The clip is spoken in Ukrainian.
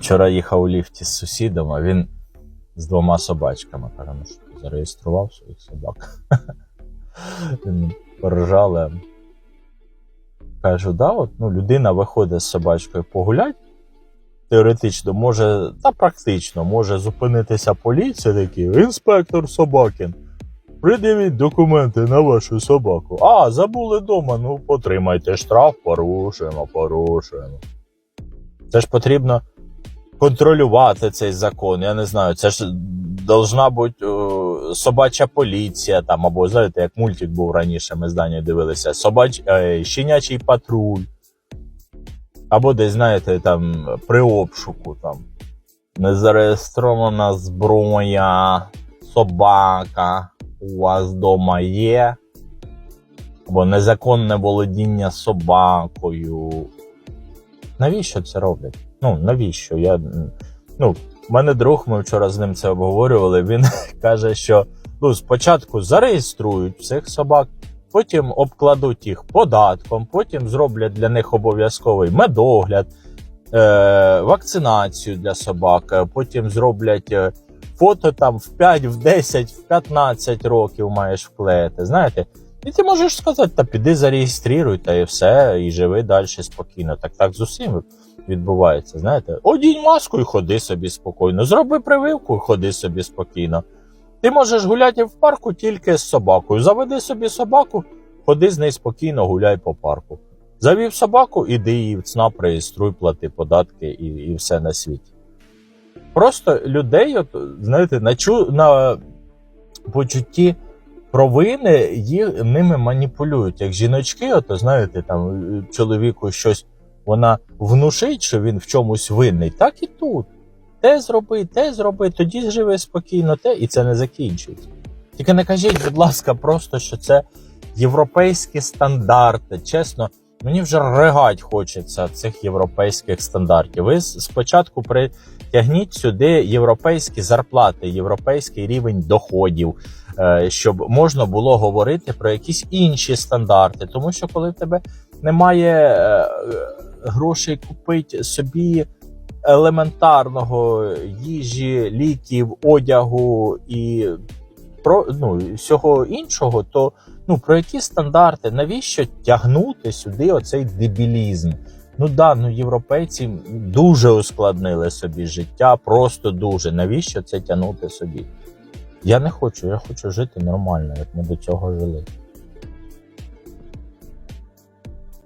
Вчора їхав у ліфті з сусідом, а він з двома собачками. Каже, ну що зареєстрував своїх собак. Він поржали. Кажу, да, от, ну, людина виходить з собачкою погулять. Теоретично може, та практично може зупинитися поліція такий, інспектор Собакін. Придивіть документи на вашу собаку. А, забули вдома, ну потримайте штраф, порушуємо, порушуємо. Це ж потрібно контролювати цей закон. Я не знаю, це ж должна бути е, собача поліція там, або знаєте, як мультик був раніше, ми з дивилися, собач, е, щенячий патруль. Або десь, знаєте, там при обшуку там. Незареєстрована зброя, собака у вас вдома є. Або незаконне володіння собакою. Навіщо це роблять? Ну, навіщо? Я, ну, в мене друг, ми вчора з ним це обговорювали. Він каже, що ну, спочатку зареєструють всіх собак, потім обкладуть їх податком, потім зроблять для них обов'язковий медогляд, е, вакцинацію для собак, е, потім зроблять е, фото там в 5, в 10, в 15 років маєш вклеїти. Знаєте? І ти можеш сказати, та піди зареєструй, та і все, і живи далі спокійно. Так так з усім відбувається. Знаєте, одінь маску і ходи собі спокійно. Зроби прививку і ходи собі спокійно. Ти можеш гуляти в парку тільки з собакою. Заведи собі собаку, ходи з нею спокійно, гуляй по парку. Завів собаку, іди її в ЦНАП, реєструй, плати податки і, і все на світі. Просто людей, от, знаєте, на, чу, на почутті провини їх ними маніпулюють. Як жіночки, ото знаєте, там чоловіку щось вона внушить, що він в чомусь винний, так і тут. Те зроби, те зроби, тоді живи спокійно, те, і це не закінчується. Тільки не кажіть, будь ласка, просто що це європейські стандарти. Чесно, мені вже ригать хочеться цих європейських стандартів. Ви спочатку притягніть сюди європейські зарплати, європейський рівень доходів, е, щоб можна було говорити про якісь інші стандарти. Тому що коли в тебе немає е, грошей купити собі елементарного їжі, ліків, одягу і про ну всього іншого, то ну про які стандарти? Навіщо тягнути сюди оцей дебілізм? Ну да, ну європейці дуже ускладнили собі життя, просто дуже. Навіщо це тягнути собі? Я не хочу, я хочу жити нормально, як ми до цього жили.